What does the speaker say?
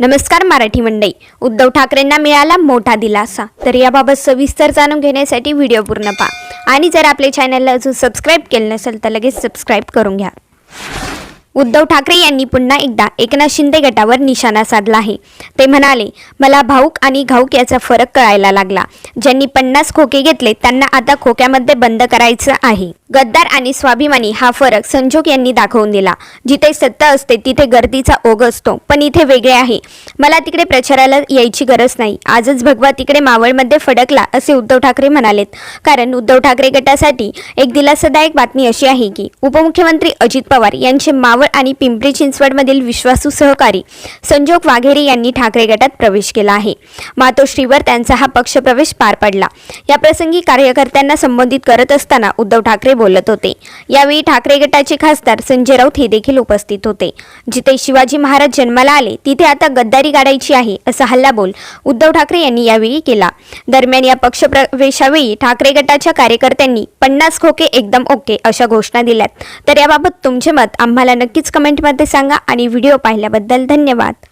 नमस्कार मराठी मंडई उद्धव ठाकरेंना मिळाला मोठा दिलासा. तर याबाबत सविस्तर जाणून घेण्यासाठी व्हिडिओ पूर्ण पहा. आणि जर आपले चॅनलला अजून सबस्क्राईब केलं नसेल तर लगेच सबस्क्राईब करून घ्या. उद्धव ठाकरे यांनी पुन्हा एकदा एकनाथ शिंदे गटावर निशाणा साधला आहे. ते म्हणाले मला भाऊक आणि घाऊक याचा फरक कळायला लागला. ज्यांनी पन्नास खोके घेतले त्यांना आता खोक्यामध्ये बंद करायचं आहे. गद्दार आणि स्वाभिमानी हा फरक संजोग यांनी दाखवून दिला. जिथे सत्ता असते तिथे गर्दीचा ओघ असतो. पण इथे वेगळे आहे. मला तिकडे प्रचाराला यायची गरज नाही. आजच भगवा तिकडे मावळमध्ये फडकला असे उद्धव ठाकरे म्हणालेत. कारण उद्धव ठाकरे गटासाठी एक दिलासादायक बातमी अशी आहे की उपमुख्यमंत्री अजित पवार यांचे मावळ आणि पिंपरी चिंचवडमधील विश्वासू सहकारी संजोग वाघेरे यांनी ठाकरे गटात प्रवेश केला आहे. मातोश्रीवर त्यांचा हा पक्षप्रवेश पार पडला. याप्रसंगी कार्यकर्त्यांना संबोधित करत असताना उद्धव ठाकरे बोलत होते. यावेळी ठाकरे गटाचे खासदार संजय राऊत हे देखील उपस्थित होते. जिथे शिवाजी महाराज जन्माला आले तिथे आता गद्दारी गाडायची आहे असा हल्लाबोल उद्धव ठाकरे यांनी यावेळी केला. दरम्यान या पक्षप्रवेशावेळी ठाकरे गटाच्या कार्यकर्त्यांनी पन्नास खोके एकदम ओके अशा घोषणा दिल्यात. तर याबाबत तुमचे मत आम्हाला नक्की नक्कीच कमेंटमध्ये सांगा आणि व्हिडिओ पाहिल्याबद्दल धन्यवाद.